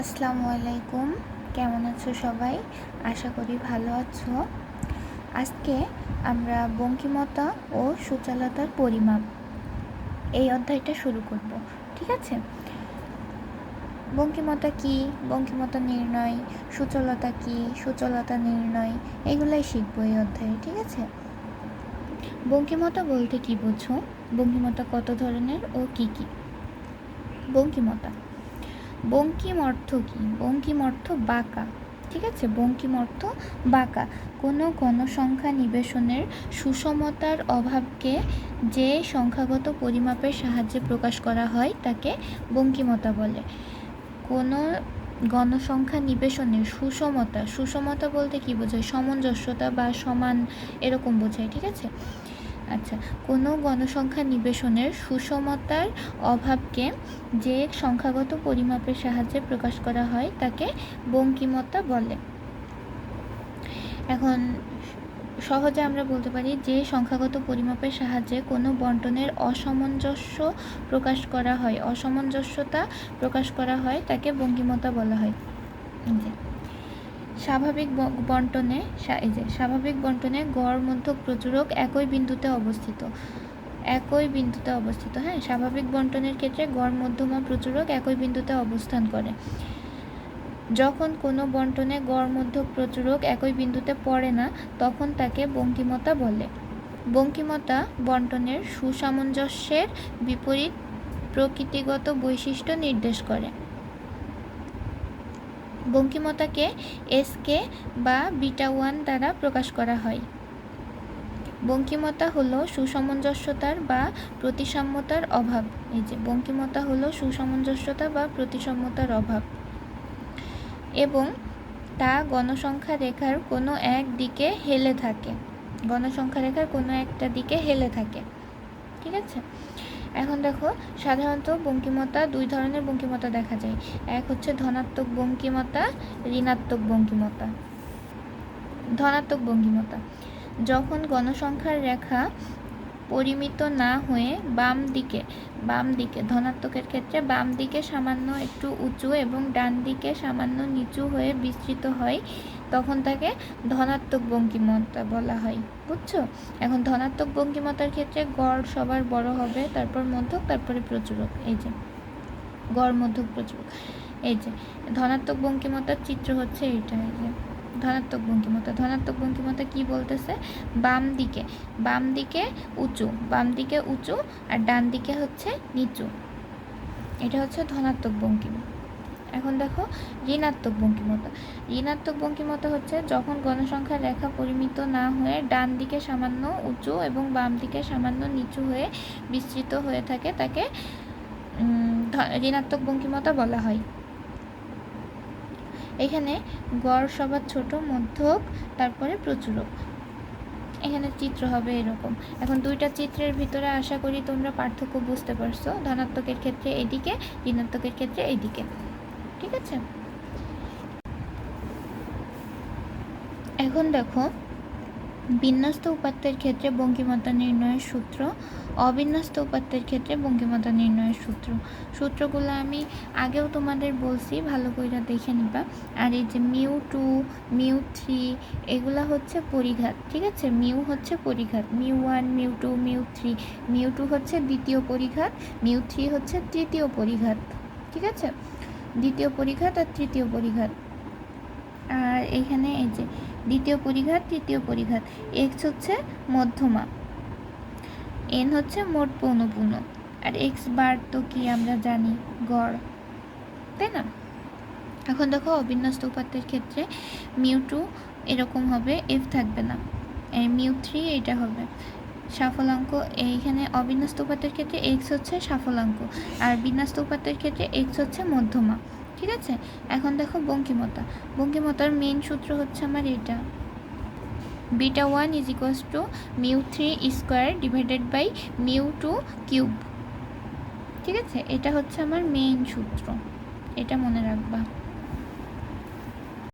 আসসালামু আলাইকুম। কেমন আছো সবাই? আশা করি ভালো আছো। আজকে আমরা বঙ্কিমতা ও সুচালতার পরিমাপ এই অধ্যায়টা শুরু করব, ঠিক আছে? বঙ্কিমতা কি? বঙ্কিমতা নির্ণয়, সুচলতা কি? সুচলতা নির্ণয়, এগুলাই শিখব এই অধ্যায়ে, ঠিক আছে? বঙ্কিমতা বলতে কি বোঝো? বঙ্কিমতা কত ধরনের ও কি কি? বঙ্কিমতা বঙ্কিম অর্থ কি? বঙ্কিম অর্থ বাঁকা। ঠিক আছে? বঙ্কিম অর্থ বাঁকা। কোনো গণসংখ্যা নিবেশনের সুষমতার অভাবকে যে সংখ্যাগত পরিমাপের সাহায্যে প্রকাশ করা হয়, তাকে বঙ্কিমতা বলে। কোনো গণসংখ্যা নিবেশনের সুষমতা সুষমতা বলতে কি বোঝায়? সামঞ্জস্যতা বা সমান এরকম বোঝায়, ঠিক আছে? আচ্ছা কোনো গণসংখ্যা নিবেশনের সুষমতার অভাবকে যে সংখ্যাগত পরিমাপের সাহায্যে প্রকাশ করা হয় তাকে বঙ্কিমতা বলে। এখন সহজে আমরা বলতে পারি যে সংখ্যাগত পরিমাপের সাহায্যে কোনো বন্টনের অসামঞ্জস্য প্রকাশ করা হয়, অসামঞ্জস্যতা প্রকাশ করা হয় তাকে বঙ্কিমতা বলা হয়। স্বাভাবিক বন্টনে স্বাভাবিক বন্টনে গড় মধ্যক প্রচুরক একই বিন্দুতে অবস্থিত। একই বিন্দুতে অবস্থিত হ্যাঁ? স্বাভাবিক বন্টনের ক্ষেত্রে গড় মধ্যমা প্রচুরক একই বিন্দুতে অবস্থান করে। যখন কোনো বন্টনে গড় মধ্যক প্রচুরক একই বিন্দুতে পড়ে না, তখন তাকে বঙ্কিমতা বলে। বঙ্কিমতা বন্টনের সুসামঞ্জস্যের বিপরীত প্রকৃতিগত বৈশিষ্ট্য নির্দেশ করে। বঙ্কিমতাকে এসকে বা বিটা ওয়ান দ্বারা প্রকাশ করা হয়। বঙ্কিমতা হলো সুসামঞ্জস্যতার বা প্রতিসাম্যতার অভাব। এই যে, বঙ্কিমতা হলো সুসামঞ্জস্যতা বা প্রতিসাম্যতার অভাব। এবং তা গণসংখ্যা রেখার কোনো এক দিকে হেলে থাকে। গণসংখ্যা রেখার কোনো একটা দিকে হেলে থাকে। ঠিক আছে? এখন দেখো, সাধারণত বঙ্কিমতা দুই ধরনের বঙ্কিমতা দেখা যায়। এক হচ্ছে ধনাত্মক বঙ্কিমতা, ঋণাত্মক বঙ্কিমতা। ধনাত্মক বঙ্কিমতা। যখন গণসংখ্যার রেখা পরিমিত না হয়ে বাম দিকে বাম দিকে, ধনাত্মকের ক্ষেত্রে বাম দিকে সামান্য একটু উঁচু এবং ডান দিকে সামান্য নিচু হয়ে বিস্তৃত হয়, তখন তাকে ধনাত্মক বঙ্কিমতা বলা হয়, বুঝছ? এখন ধনাত্মক বঙ্কিমতার ক্ষেত্রে গড় সবার বড় হবে, তারপর মধ্যক, তারপরে প্রচুরক, এই যে, গড়, মধ্যক, প্রচুরক, এই যে, ধনাত্মক বঙ্কিমতার চিত্র হচ্ছে এইটা, এই যে। ধনাত্মক বঙ্কিমতা ধনাত্মক বঙ্কিমতা কি বলতেছে? বাম দিকে বাম দিকে উঁচু, বাম দিকে উঁচু আর ডান দিকে হচ্ছে নিচু। এটা হচ্ছে ধনাত্মক বঙ্কিমতা এখন দেখো ঋণাত্মক বঙ্কিমতা ঋণাত্মক বঙ্কিমতা হচ্ছে যখন গণসংখ্যার রেখা পরিমিত না হয়ে ডান দিকে সামান্য উঁচু এবং বাম দিকে সামান্য নিচু হয়ে বিস্তৃত হয়ে থাকে, তাকে ঋণাত্মক বঙ্কিমতা বলা হয়। এখানে গড় সবার ছোট, মধ্যক, তারপরে প্রচুরক। এখানে চিত্র হবে এরকম। এখন দুইটা চিত্রের ভিতরে আশা করি তোমরা পার্থক্য বুঝতে পারছ। ধনাত্মকের ক্ষেত্রে এদিকে, ঋণাত্মকের ক্ষেত্রে এদিকে। ঠিক আছে? এখন দেখো বিন্যস্ত উপাত্তের ক্ষেত্রে বঙ্কিমতা নির্ণয়ের সূত্র, অবিন্যস্ত উপাত্তের ক্ষেত্রে বঙ্কিমতা নির্ণয়ের সূত্র। সূত্রগুলো আমি আগেও তোমাদের বলছি, ভালো করে দেখে নিবা। আর এই যে মিউ টু, মিউ থ্রি, এগুলা হচ্ছে পরিঘাত, ঠিক আছে? মিউ হচ্ছে পরিঘাত, mu one, mu two, mu three. Mu two হচ্ছে দ্বিতীয় পরিঘাত, মিউ থ্রি হচ্ছে তৃতীয় পরিঘাত, ঠিক আছে? দ্বিতীয় পরিঘাত আর তৃতীয় পরিঘাত। আর এইখানে এই যে দ্বিতীয় পরিঘাত, তৃতীয় পরিঘাত এক্স হচ্ছে মধ্যমা এন হচ্ছে মোট পৌনপূর্ণ আর এক্স বার তো কি আমরা জানি? গড়, তাই না? এখন দেখো অবিন্যস্ত উপাত্তের ক্ষেত্রে মিউ টু এরকম হবে এফ থাকবে না মিউ থ্রি এটা হবে, সাফলাঙ্ক, এইখানে অবিন্যস্ত উপাত্তের ক্ষেত্রে এক্স হচ্ছে সাফলাঙ্ক, আর বিন্যস্ত উপাত্তের ক্ষেত্রে এক্স হচ্ছে মধ্যমা ঠিক আছে? এখন দেখো বঙ্কিমতা। বঙ্কিমতার মেন সূত্র হচ্ছে আমার এটা। Beta one is equals to mu three square divided by mu two cube. ঠিক আছে? এটা হচ্ছে আমার মেইন সূত্র। এটা মনে রাখবা।